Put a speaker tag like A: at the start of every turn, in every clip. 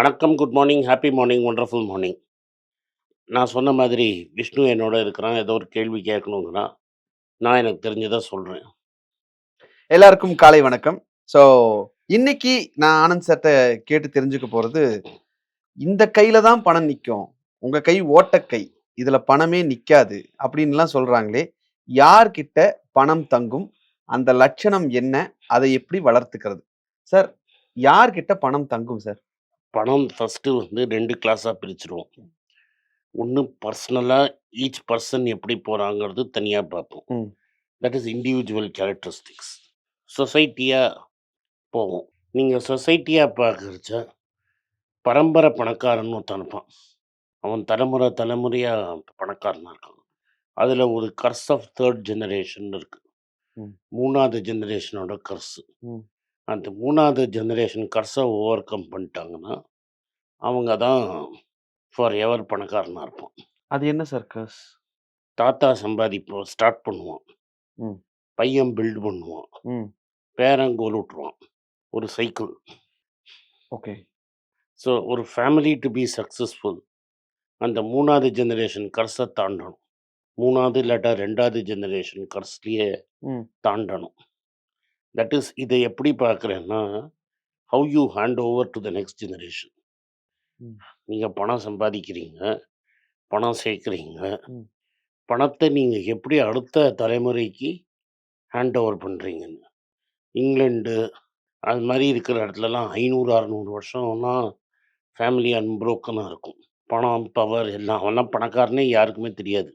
A: வணக்கம், good morning, happy morning, wonderful morning. நான் சொன்ன மாதிரி விஷ்ணு என்னோட இருக்கிறான். ஏதோ ஒரு கேள்வி கேட்கணுங்கிறான். நான் எனக்கு தெரிஞ்சதை சொல்கிறேன்
B: எல்லாருக்கும் காலை வணக்கம். ஸோ, இன்னைக்கு நான் ஆனந்த் சார்ட்ட கேட்டு தெரிஞ்சுக்க போகிறது இந்த கையில் தான் பணம் நிற்கும் உங்கள் கை ஓட்டக்கை. இதில் பணமே நிற்காது அப்படின்லாம் சொல்கிறாங்களே யார்கிட்ட பணம் தங்கும்? அந்த லட்சணம் என்ன? அதை எப்படி வளர்த்துக்கிறது? சார், யார்கிட்ட பணம் தங்கும் சார்?
A: பணம் ஃபர்ஸ்ட்டு வந்து 2 கிளாஸா பிரிச்சுருவோம். ஒண்ணு பர்சனலா ஈச் பர்சன் எப்படி போறாங்கிறது தனியா பார்ப்போம். That is individual characteristics. சொசைட்டியா போவோம். நீங்க சொசைட்டியா பார்க்கறச்ச, பரம்பரை பணக்காரன்னு ஒருத்தன் இருப்பான். அவன் தலைமுறை தலைமுறையா பணக்காரனா இருக்கான். அதுல ஒரு கர்ஸ் ஆஃப் 3 ஜெனரேஷன் இருக்கு.
B: ம்.
A: 3வது ஜெனரேஷனோட கர்ஸ். அந்த 3வது ஜெனரேஷன் கர்ஸ ஓவர் கம் பண்ணிட்டாங்கன்னா, அவங்க தான் ஃபார் எவர் பணக்காரனா இருப்பான்.
B: அது என்ன சார் கர்ஸ்?
A: தாத்தா சம்பாதிப்போம் ஸ்டார்ட் பண்ணுவான். பையன் பில்ட் பண்ணுவான். பேரன் கோல் விட்டுருவான். ஒரு சைக்கிள்.
B: ஓகே.
A: ஸோ, ஒரு ஃபேமிலி டூ பி சக்சஸ்ஃபுல் அந்த 3வது ஜெனரேஷன் கர்ஸ தாண்டணும். 3வது இல்லாட்டா 2வது ஜெனரேஷன் கர்ஸ்லயே. தாண்டணும். தட் இஸ் இத எப்படி பார்க்குறேன்னா, how you hand over to the next generation.
B: ம்.
A: நீங்க பணம் சம்பாதிக்கிறீங்க. பணம் சேர்க்கிறீங்க. பணத்த நீங்க எப்படி அடுத்த தலைமுறைக்கு ஹேண்ட் ஓவர் பண்றீங்கன்னு. இங்கிலாந்து அது மாரி இருக்கிற இடத்துலலாம் 500, 600 வருஷம்லாம் ஃபேமிலி அன்ப்ரோக்கனா இருக்கும். பணம், பவர் எல்லாம். அவன்லாம் பணக்காரனே யாருக்குமே தெரியாது.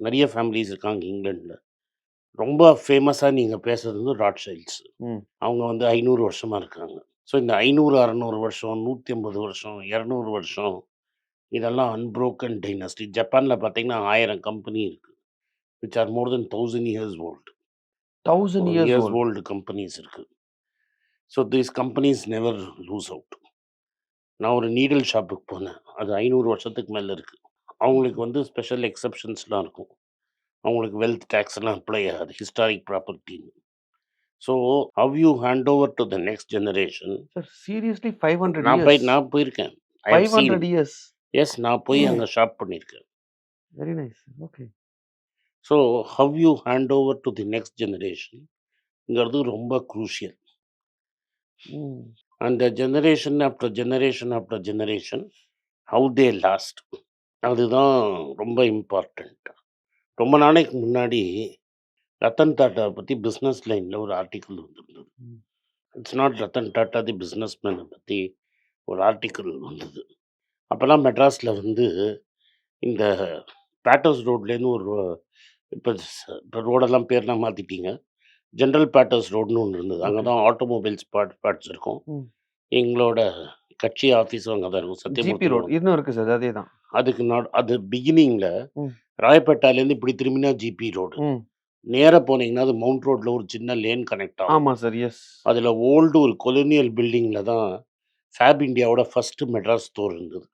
A: நெறைய ஃபேமிலிஸ் இருக்காங்க இங்கிலாந்துல. ரொம்ப ஃபேமஸா நீங்க பேசுறது வந்து ராட்சைல்ட்ஸ்.
B: ம்.
A: அவங்க வந்து 500 வருஷமா இருக்காங்க. ஸோ, இந்த 500, 600 வருஷம், 150 வருஷம், 200 வருஷம் இதெல்லாம் அன்ப்ரோக்கன் டைனஸ்டி. ஜப்பான்ல பார்த்தீங்கன்னா 1000 கம்பெனி இருக்கு. Which are more then 1000 years old.
B: 1000 years old.
A: Companies இருக்கு. So, these companies never lose out. நான் ஒரு நீடில் ஷாப்புக்கு போனேன். அது 500 வருஷத்துக்கு மேல இருக்கு. அவங்களுக்கு வந்து ஸ்பெஷல் எக்செப்ஷன்ஸ்லாம் இருக்கும். அவங்களுக்கு வெல்த் டாக்ஸ் எல்லாம் அப்ளை ஆகாது. Historic ப்ராப்பர்ட்டின்னு. So, how you hand over to the next generation
B: sir seriously 500
A: நான் போய். நான் போயிருக்கேன். Scene
B: 500 years.
A: எஸ் நான் போய்
B: ம்.
A: அங்க ஷாப் பண்ணியிருக்கேன்.
B: Very nice. Okay.
A: So, how you hand over to the next ஜெனரேஷன்ங்கிறது ரொம்ப குரூஷியல். அந்த generation after generation after generation how they last. அதுதான் ரொம்ப இம்பார்ட்டன்ட். ரொம்ப நாளைக்கு முன்னாடி ரத்தன் டாட்டா பத்தி பிசினஸ் லைன்ல ஒரு ஆர்டிக்கிள் வந்திருந்தது. It's not Ratan Tata the பிசினஸ்மேன பத்தி ஒரு ஆர்டிக்கிள் வந்தது. அப்பலாம் மெட்ராஸ்ல வந்து இந்த பேட்டர்ஸ் ரோட்லேருந்து ஒரு இப்ப இப்ப ரோடெல்லாம் பேர்லாம் மாத்திட்டீங்க. ஜெனரல் பேட்டர்ஸ் ரோடுன்னு ஒண்ணு இருந்தது. அங்க. தான் ஆட்டோமொபைல்ஸ் பார்ட் பார்ட்ஸ் இருக்கும். எங்களோட கட்சி ஆஃபீஸும் அங்க தான் இருக்கும்.
B: GB
A: Sathyamurthy
B: road. இன்னும் இருக்கு சார். அதேதான்.
A: அதுக்கு நடு அது பிகினிங்ல
B: ம்.
A: ராயப்பேட்டாலேருந்து இப்படி திரும்பினா ஜிபி ரோடு.
B: ம்.
A: நேரா போனீங்கன்னா அது மவுண்ட் ரோட்ல ஒரு சின்ன லேன் கனெக்ட் ஆகும்.
B: ஆமா சார். எஸ்.
A: அதுல ஓல்டு ஒரு கொலோனியல் பில்டிங்ல தான் ஃபேப் இண்டியாவோட ஃபர்ஸ்ட் மெட்ராஸ் ஸ்டோர் இருந்தது.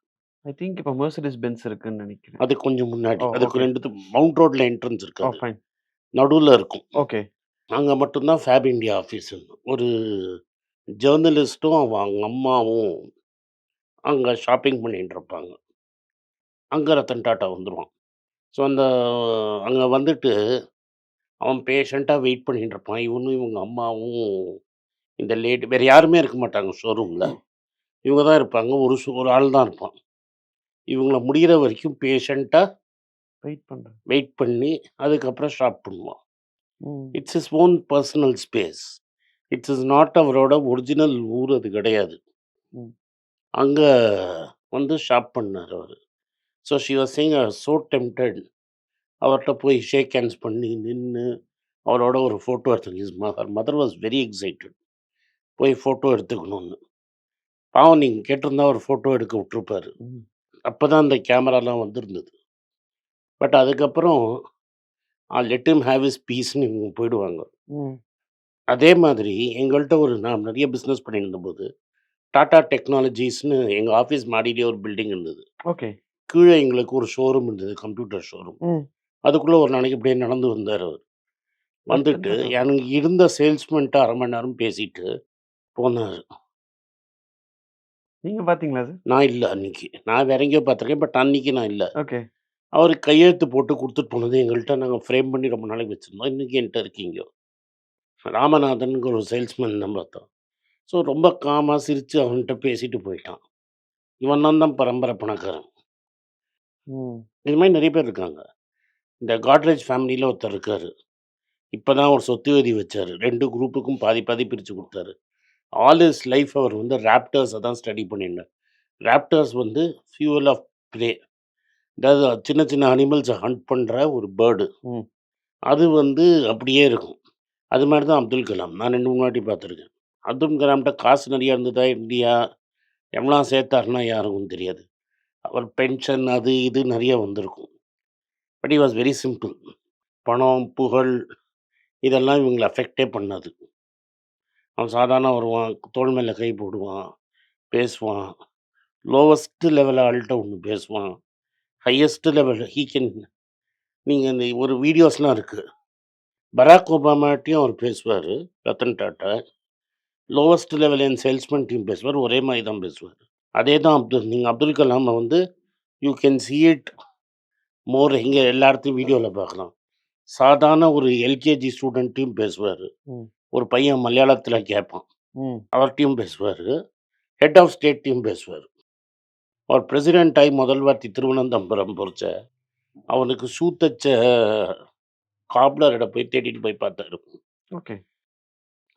B: ஐ திங்க் இப்ப மெர்சிடிஸ் பென்ஸ் இருக்குன்னு நினைக்கிறேன்.
A: அது கொஞ்சம் முன்னாடி. அதுக்கு. 2 மவுண்ட் ரோட்ல என்ட்ரன்ஸ்.
B: ஃபைன்.
A: நடுவுல இருக்கும்.
B: ஓகே.
A: அங்க மட்டும் தான் ஃபேப் இண்டியா ஆஃபீஸ். ஒரு ஜர்னலிஸ்ட்டும் அவங்க அம்மாவும் அங்க ஷாப்பிங் பண்ணிட்டு இருப்பாங்க. அங்க ரத்தன் டாட்டா வந்துருவான். ஸோ, அந்த அங்க வந்துட்டு அவன் பேஷண்ட்டா வெயிட் பண்ணிட்டு இருப்பான். இவனும் இவங்க அம்மாவும் இந்த லேடி வேற யாருமே இருக்க மாட்டாங்க ஷோரூம்ல. இவங்க தான் இருப்பாங்க. ஒரு ஷோ ஒரு ஆள் தான் இருப்பான். இவங்கள முடியிற வரைக்கும் பேஷண்ட்டா
B: வெயிட் பண்றேன்.
A: வெயிட் பண்ணி அதுக்கப்புறம் ஷாப் பண்ணுவான். It's his own personal space. It's is not அவரோட ஒரிஜினல் ஊர் அது கிடையாது. அங்க வந்து ஷாப் பண்ணாரு அவரு. So, she was saying I so tempted. அவர்ட்ட போய் ஷேக் ஹேண்ட்ஸ் பண்ணி நின்னு அவரோட ஒரு ஃபோட்டோ எடுத்துக்க ஹிஸ் ம her mother was very excited. போய் ஃபோட்டோ எடுத்துக்கணும்னு. பாவம் நீங்க கேட்டிருந்தா ஒரு ஃபோட்டோ எடுக்க விட்டுருப்பாரு.
B: ம்.
A: அப்பதான் அந்த கேமராலாம் வந்திருந்தது. பட் அதுக்கப்புறம் ஐ லெட் ஹேவ் ஹிஸ் பீஸ்ன்னு இவங்க போயிடுவாங்க. அதே மாதிரி எங்கள்ட்ட ஒரு நான் நெறைய பிசினஸ் பண்ணிட்டு இருந்தபோது, டாடா டெக்னாலஜிஸ்ன்னு எங்க ஆஃபீஸ் மாடியிலேயே ஒரு பில்டிங் இருந்தது.
B: ஓகே.
A: கீழ எங்களுக்கு ஒரு ஷோரூம் இருந்தது. Computer showroom. அதுக்குள்ள ஒரு நாளைக்கு இப்படியே நடந்து வந்தாரு அவரு. வந்துட்டு. எனக்கு இருந்த சேல்ஸ்மேன்ட்ட 1/2 மணி நேரம் பேசிட்டு போனாரு.
B: நீங்க பார்த்தீங்களா சார்?
A: நான் இல்ல அன்னைக்கு. நான் வேற எங்கேயோ பார்த்துருக்கேன். பட் அன்னைக்கு நான் இல்ல.
B: ஓகே.
A: அவரு கையெழுத்து போட்டு குடுத்துட்டு போனது எங்கள்ட்ட நாங்க ஃப்ரேம் பண்ணி ரொம்ப நாளைக்கு வச்சிருந்தோம். இன்னைக்கு என்ட்ட இருக்கு இங்க. ராமநாதன்ங்கிற ஒரு சேல்ஸ்மேன் தான் பார்த்தோம். ஸோ ரொம்ப காமா சிரிச்சு அவன்ட்ட பேசிட்டு போயிட்டான். இவன் தான் பரம்பரை பணக்காரன்.
B: ம்.
A: இது மாரி நெறைய பேர் இருக்காங்க. இந்த காட்ரேஜ் ஃபேமிலில ஒருத்தர் இருக்காரு. இப்ப தான் ஒரு சொத்து எழுதி வச்சாரு. 2 குரூப்புக்கும் பாதி பாதி பிரிச்சு குடுத்தாரு. ஆல் ஹிஸ் லைஃப் அவர் வந்து ராப்டர்ஸ தான் ஸ்டடி பண்ணியிருந்தார். ராப்டர்ஸ் வந்து ஃபியூவல் ஆஃப் ப்ரே. அதாவது சின்ன சின்ன அனிமல்ஸ ஹண்ட் பண்ற ஒரு பேர்டு.
B: ம்.
A: அது வந்து அப்படியே இருக்கும். அது மாரி தான் அப்துல் கலாம். நான் 2, 3 வாட்டி பார்த்துருக்கேன். அப்துல் கலாம்ட்ட காசு நெறைய இருந்ததா இல்லையா? எவ்வளோ சேர்த்தாருன்னா யாருக்கும் தெரியாது. அவர் பென்ஷன் அது இது நிறைய வந்திருக்கும். But he was very simple. பணம், புகழ் இதெல்லாம் இவங்களை அஃபெக்ட்டே பண்ணாது. அவன் சாதாரண வருவான், தோள் மேலே கை போடுவான், பேசுவான். லோவஸ்ட் லெவலில் ஆள்கிட்ட ஒன்று பேசுவான். ஹையஸ்ட் லெவல் ஹீ கேன் நீங்கள் இந்த ஒரு வீடியோஸ்லாம் இருக்குது பராக் ஒபாமாட்டயும் அவர் பேசுவார் ரத்தன் டாட்டா. லோவஸ்ட் லெவல் என் சேல்ஸ்மேன்ட்டயும் பேசுவார். ஒரே மாதிரி தான் பேசுவார் அதே தான் அப்துல் நீங்க அப்துல் கலாம வந்து you can see it more இங்க எல்லா இடத்துலயும் வீடியோல பார்க்கலாம். சாதாரண ஒரு எல்கேஜி ஸ்டூடண்ட்டயும் பேசுவாரு. ஒரு பையன் மலையாளத்தில கேட்பான்.
B: ம்.
A: அவர்ட்டயும் பேசுவாரு. ஹெட் ஆஃப் ஸ்டேட்ட்டயும் பேசுவாரு. அவர் பிரசிடென்ட் ஆயி முதல் வாட்டி திருவனந்தபுரம் போறச்ச, அவனுக்கு ஷூ தச்ச காப்லர்ட போய் தேடிட்டு போய் பார்த்தாரு.
B: ஓகே.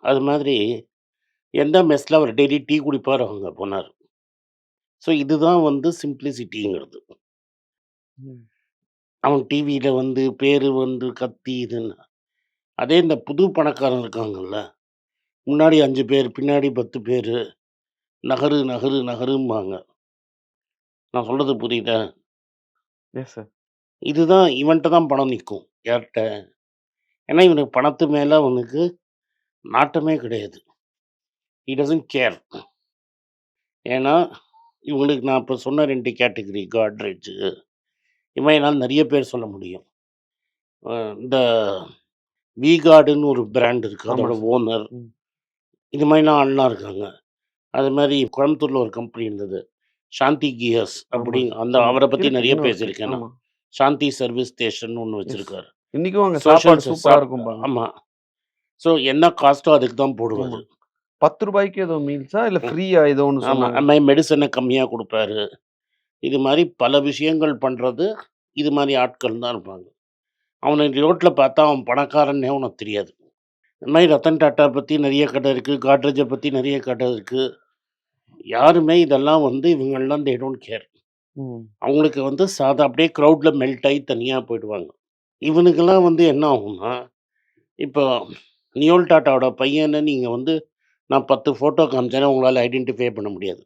A: அது மாதிரி எந்த மெஸ்ல அவர் டெய்லி டீ குடிப்பாரோ அங்க போனாரு. ஸோ இதுதான் வந்து சிம்ப்ளிசிட்டிங்கிறது. அவன் டிவியில வந்து பேரு வந்து கத்தி இதுன்னு. அதே இந்த புது பணக்காரன் இருக்காங்கல்ல. முன்னாடி 5 பேர், பின்னாடி 10 பேரு. நகரு, நகரு, நகரும்பாங்க. நான் சொல்றது புரியுதா?
B: Yes sir.
A: இதுதான் இவன்ட்ட தான் பணம் நிக்கும். யார்ட்ட? ஏன்னா இவனுக்கு பணத்து மேல அவனுக்கு நாட்டமே கிடையாது. He doesn't care. ஏன்னா, இவங்களுக்கு நான் இப்ப சொன்ன 2 கேட்டகரி காட்ரேஜ். மாரி என்னால நெறைய பேர் சொல்ல முடியும். இந்த வி-கார்டுன்னு ஒரு பிராண்ட் இருக்கு.
B: ஆமா
A: அதோட
B: சார்.
A: ஓனர். இது மாரிலாம் ஆள்லாம் இருக்காங்க. அது மாரி கோயம்புத்தூர்ல ஒரு கம்பெனி இருந்தது. சாந்தி கியர்ஸ் அப்படி. அந்த. அவர பத்தி
B: இருக்கு.
A: நெறைய. பேசியிருக்கேன் நான். Shanti service station
B: yes.
A: வச்சிருக்காரு.
B: இன்னைக்கும் அங்க
A: சோஷியல்
B: சாப்பாடு
A: ச
B: சூப்பரா
A: சாப்
B: இருக்கும்பாங்க.
A: ஆமா. ஸோ என்ன காஸ்ட்டோ அதுக்கு தான் போடுவாரு.
B: ஆமா. ரூ. 10க்கு ஏதோ மீல்ஸா? இல்ல. ஃப்ரீயா ஏதோ
A: ஆமா.
B: சொன்னாங்க.
A: மெடிசன கம்மியா குடுப்பாரு. இது மாரி பல விஷயங்கள் பண்றது, இது மாரி ஆட்கள் தான் இருப்பாங்க. அவன ரோட்ல பார்த்தா அவன் பணக்காரன்னே உனக்கு தெரியாது. இது மாரி ரத்தன் டாட்டா பத்தி நெறைய கதை இருக்கு. காட்ரேஜ பத்தி நெறைய கதை இருக்கு. யாருமே இதெல்லாம் வந்து இவங்கலாம் தே டோன்ட் கேர். அவங்களுக்கு வந்து சாதா அப்படியே க்ரவுட்ல மெல்ட் ஆயி தனியா போயிடுவாங்க. இவனுக்கெல்லாம் வந்து என்ன ஆகும்னா, இப்போ நியோல் டாட்டாவோட பையன நீங்க வந்து நான் 10 ஃபோட்டோ காமிச்சேன்னா உங்களால ஐடென்டிஃபை பண்ண முடியாது.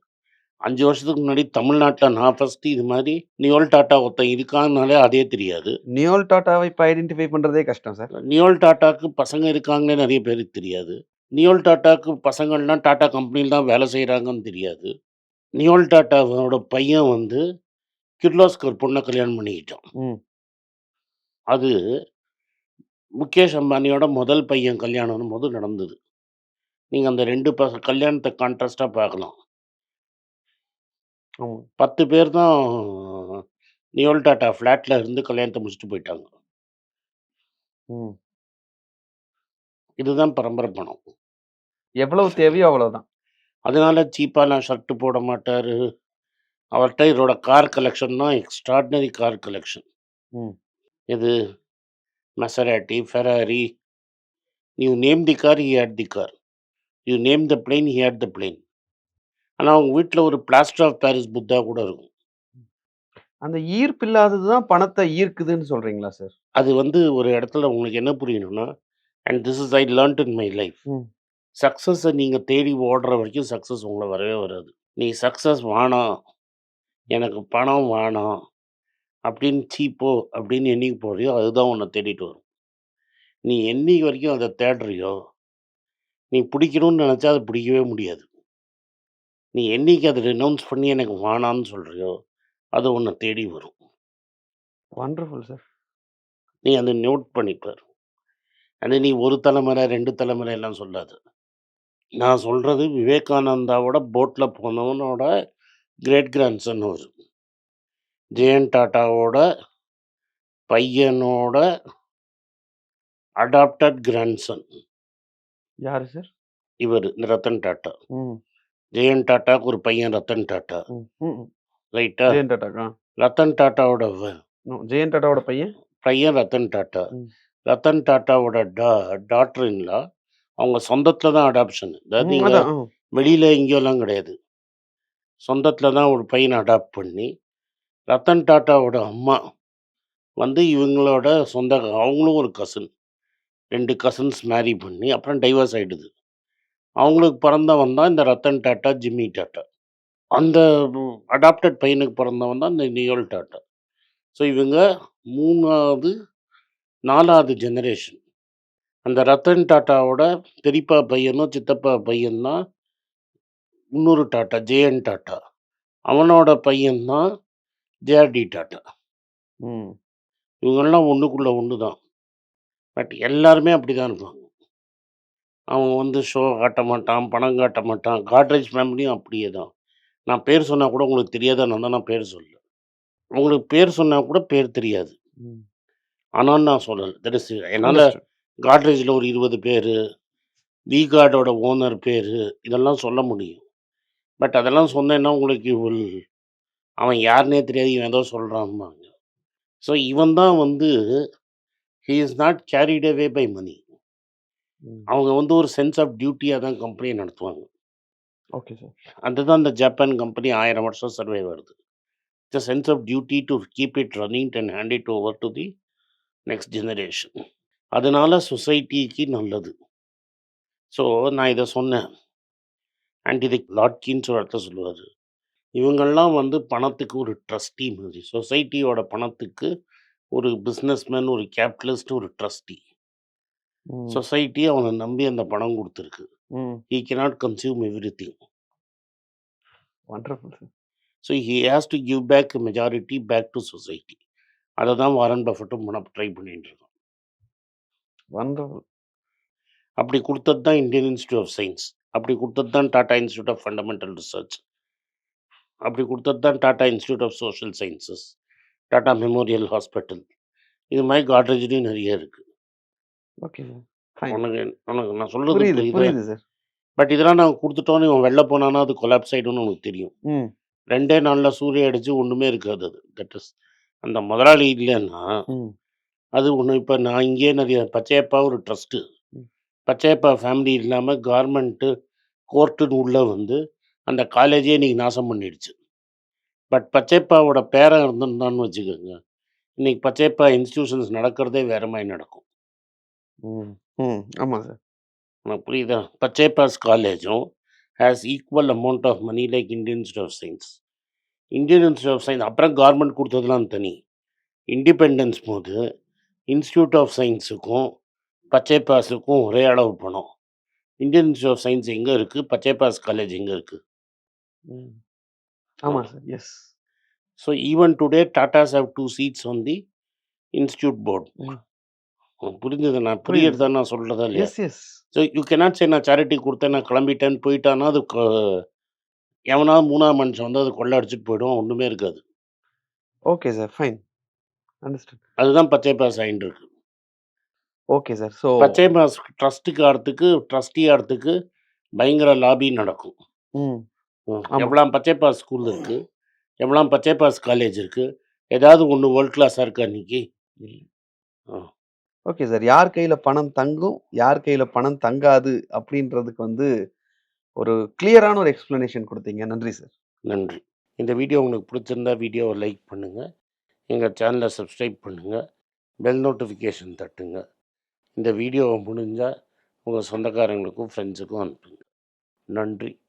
A: 5 வருஷத்துக்கு முன்னாடி தமிழ்நாட்ல நான் ஃபர்ஸ்ட்டு இது மாரி நியோல் டாட்டா ஒருத்தன் இருக்கான்னாலே அதே தெரியாது.
B: நியோல் டாட்டாவை இப்ப ஐடென்டிஃபை பண்றதே கஷ்டம் சார்.
A: நியோல் டாட்டாக்கு பசங்க இருக்காங்கன்னே நெறைய பேருக்கு தெரியாது. நியோல் டாட்டாக்கு பசங்கள்லாம் டாட்டா கம்பெனில தான் வேலை செய்றாங்கன்னு தெரியாது. நியோல் டாட்டாவோட பையன் வந்து கிர்லோஸ்கர் பொண்ண கல்யாணம் பண்ணிக்கிட்டான். அது முகேஷ் அம்பானியோட முதல் பையன் கல்யாணம்னும்போது நடந்தது. நீங்க அந்த 2 பச கல்யாணத்த கான்ட்ராஸ்ட்டா பார்க்கலாம். 10 பேர் தான் நியோல் டாட்டா ஃப்ளாட்ல இருந்து கல்யாணத்த முடிச்சுட்டு போயிட்டாங்க. இதுதான் பரம்பரை பணம்.
B: எவ்வளவு தேவையோ அவ்வளவுதான்.
A: அதனால சீப்பாலாம் ஷர்ட் போட மாட்டாரு. அவர்ட்ட இவரோட கார் கலெக்ஷன்னா எக்ஸ்ட்ரார்டினரி கார் கலெக்ஷன்.
B: ம்.
A: எது? Maserati, Ferrari. You name the car, he had the car. You name the plane, he had the plane. ஆனா அவங்க வீட்ல ஒரு பிளாஸ்டர் ஆஃப் பாரிஸ் புத்தா கூட இருக்கும்.
B: அந்த ஈர்ப்பு இல்லாதது தான் பணத்த ஈர்க்குதுன்னு சொல்றீங்களா சார்?
A: அது வந்து ஒரு இடத்துல உங்களுக்கு என்ன புரியணும்னா, and this is I learnt in my life.
B: ம்.
A: சக்சஸ நீங்க தேடி ஓடுற வரைக்கும் சக்சஸ் உங்கள வரவே வராது. நீ சக்சஸ் வேணாம், எனக்கு பணம் வேணாம், அப்படின்னு சீப்போ அப்படின்னு என்னைக்கு போறியோ, அதுதான் உன்ன தேடிட்டு வரும். நீ என்னைக்கு வரைக்கும் அத தேடுறியோ, நீ பிடிக்கணும்னு நெனச்சா அது பிடிக்கவே முடியாது. நீ என்னைக்கு அத ரினவுன்ஸ் பண்ணி எனக்கு வேணான்னு சொல்றியோ, அது உன்ன தேடி வரும்.
B: Wonderful sir.
A: நீ அத நோட் பண்ணி பாரு. அது நீ ஒரு தலைமுறை, 2 தலைமுறை எல்லாம் சொல்லாத. நான் சொல்றது விவேகானந்தாவோட போட்ல போனவனோட கிரேட் கிராண்ட்சன் ஒரு ஜெயன் டாட்டாவோட பையனோட அடாப்டட் கிராண்ட்சன்
B: யாரு சார்
A: இவர் இந்த ரத்தன் டாட்டா.
B: ம்.
A: ஜெயன் டாட்டாக்கு ஒரு பையன் ரத்தன் டாட்டா. ரைட்டா?
B: ஜெயன் டாட்டாக்கா?
A: ரத்தன் டாட்டாவோட
B: ஜெயன் டாட்டாவோட பையன்?
A: பையன் ரத்தன் டாட்டா. ரத்தன் டாட்டாவோட டா டாக்டர் இன்லா அவங்க சொந்தத்தில் தான் அடாப்ஷன் அதாவது இங்க. வெளியில் எங்கேயோலாம் கிடையாது. சொந்தத்தில் தான் ஒரு பையனை அடாப்ட் பண்ணி ரத்தன் டாட்டாவோட அம்மா வந்து இவங்களோட சொந்த அவங்களும் ஒரு கசின் ரெண்டு கசின்ஸ் மேரி பண்ணி அப்புறம் டைவர்ஸ் ஆயிடுது. அவங்களுக்கு பிறந்தவன் தான் இந்த ரத்தன் டாட்டா ஜிம்மி டாட்டா. அந்த அடாப்டட் பையனுக்கு பிறந்தவன் தான் இந்த நியோல் டாட்டா. ஸோ இவங்க மூணாவது நாலாவது ஜெனரேஷன் அந்த ரத்தன் டாட்டாவோட பெரியப்பா பையனும் சித்தப்பா பையன்தான் இன்னொரு டாட்டா ஜேஎன் டாட்டா. அவனோட பையன்தான் ஜேஆர்டி டாட்டா. இவங்கெல்லாம் ஒன்றுக்குள்ள ஒன்று தான் பட் எல்லாருமே அப்படி தான் இருப்பாங்க அவன் வந்து ஷோ காட்ட மாட்டான் பணம் காட்ட மாட்டான் காட்ரேஜ் ஃபேமிலியும் அப்படியே தான். நான் பேர் சொன்னால் கூட உங்களுக்கு தெரியாத? நான் தான் நான் பேர் சொல்ல உங்களுக்கு பேர் சொன்னால் கூட பேர் தெரியாது. ஆனால் நான் சொல்லலை. தட் இஸ் என்னால். காட்ரேஜில் ஒரு இருபது பேர் வி கார்டோட ஓனர் பேர் இதெல்லாம் சொல்ல முடியும். பட் அதெல்லாம் சொன்னேன்னா உங்களுக்கு இவள் அவன் யாருனே தெரியாது இவன் ஏதோ சொல்கிறான்பாங்க ஸோ இவன் தான் வந்து he is not carried away by money. அவங்க வந்து ஒரு சென்ஸ் ஆஃப் டியூட்டியாக தான் கம்பெனி நடத்துவாங்க.
B: ஓகே சார்
A: அதுதான் இந்த ஜப்பான் கம்பெனி ஆயிரம் வருஷம் சர்வே வருது the sense of duty to keep it running and hand it over to the next generation அதனால சொசைட்டிக்கு நல்லது. ஸோ நான் இதை சொன்னேன். அண்ட் லாட்கின்ஸ் ஒரு அர்த்தம் சொல்லுவார். இவங்கெல்லாம் வந்து பணத்துக்கு ஒரு ட்ரஸ்டி மாதிரி. சொசைட்டியோட பணத்துக்கு ஒரு பிஸ்னஸ்மேன் ஒரு கேபிட்டலிஸ்ட் ஒரு ட்ரஸ்டி. சொசைட்டி அவனை நம்பி அந்த பணம் கொடுத்துருக்கு. He cannot consume everything
B: wonderful
A: so he has to give back majority back to society அதை தான் வாரன் பஃபட்டும் பண்ண ட்ரை பண்ணிட்டு இருக்கோம்
B: வண்டர்ஃபுல்
A: அப்படி கொடுத்தது தான் இந்தியன் இன்ஸ்டியூட் ஆஃப் சயின்ஸ் அப்படி கொடுத்தது தான் Tata institute of fundamental research அப்படி கொடுத்தது தான் Tata institute of social sciences Tata memorial hospital இது மாதிரி காட்ரேஜ்லேயும் நிறைய இருக்குது
B: ஓகே
A: உனக்கு உனக்கு நான் சொல்கிறது
B: புரியுது சார்
A: பட் இதெல்லாம் நாங்கள் கொடுத்துட்டோன்னு இவன் வெளில போனானா அது கொலாப்ஸ் ஆகிடும்னு உனக்கு தெரியும். ரெண்டே நாளில் சூரிய அடிச்சு ஒன்றுமே இருக்காது அது. தட் இஸ் அந்த முதலாளி இல்லைன்னா அது ஒன்று இப்போ நான் இங்கேயே நிறைய பச்சையப்பா ஒரு ட்ரஸ்ட்டு. பச்சையப்பா ஃபேமிலி இல்லாமல் கவர்மெண்ட்டு கோர்ட்டுன்னு உள்ளே வந்து அந்த காலேஜே இன்னைக்கு நாசம் பண்ணிடுச்சு. பட் பச்சையப்பாவோட பேரன் இருந்திருந்தான்னு வச்சுக்கோங்க. இன்னைக்கு பச்சையப்பா இன்ஸ்டிடியூஷன்ஸ் நடக்கிறதே வேற மாதிரி நடக்கும்.
B: ம். ம். ஆமாம் சார்.
A: உனக்கு புரியுதா? பச்சையப்பாஸ் காலேஜும் has equal amount of money like Indian institute of science Indian institute of science அப்புறம் கவர்மெண்ட் கொடுத்ததுலாம் தனி. இண்டிபெண்டன்ஸ் போது இன்ஸ்டியூட் ஆஃப் சயின்ஸுக்கும் பச்சைப்பாஸுக்கும் ஒரே அளவு பணம். இந்தியன் இன்ஸ்டியூட் ஆஃப் சயின்ஸ் எங்கே இருக்குது பச்சைப்பாஸ் காலேஜ் எங்கே இருக்குது
B: ம் ஆமாம் sir. Yes
A: so even today Tatas have two seats on the institute board. புரிஞ்சது. நான். புரியறதா நான் சொல்கிறதா இல்லையா?
B: Yes yes
A: so you cannot say நான் சேரிட்டி கொடுத்தேன் நான் கிளம்பிட்டேன்னு போயிட்டானா அது எவனாவது மூணாவது மனுஷன் வந்து அது கொள்ள அடிச்சுட்டு போயிடுவான். ஒன்றுமே இருக்காது.
B: ஓகே சார் ஃபைன் அண்டர்ஸ்டாண்ட்
A: அதுதான் பச்சை பாஸ் ஆயின்னு இருக்கு.
B: ஓகே சார் ஸோ
A: பச்சை பாஸ் ட்ரஸ்ட்டுக்கு ஆகிறதுக்கு ட்ரஸ்டி ஆகிறதுக்கு பயங்கர லாபி நடக்கும்.
B: ம் ஆமா.
A: எவ்வளோ பச்சை பாஸ் ஸ்கூல் இருக்குது எவ்வளோ பச்சை பாஸ் காலேஜ் இருக்குது ஏதாவது ஒன்று வேர்ல்ட் கிளாஸாக இருக்கா இன்னைக்கு? ஆ.
B: Okay sir. யார் கையில பணம் தங்கும்? யார் கையில பணம் தங்காது? அப்படின்றதுக்கு வந்து ஒரு கிளியரான ஒரு எக்ஸ்பிளனேஷன் கொடுத்தீங்க. நன்றி சார்.
A: நன்றி. இந்த வீடியோ உங்களுக்கு பிடிச்சிருந்தா வீடியோவை லைக் பண்ணுங்கள் எங்கள் சேனலை சப்ஸ்கிரைப் பண்ணுங்கள் பெல் நோட்டிஃபிகேஷன் தட்டுங்க. இந்த வீடியோவை முடிஞ்சால் உங்கள் சொந்தக்காரங்களுக்கும் ஃப்ரெண்ட்ஸுக்கும் அனுப்புங்க. நன்றி.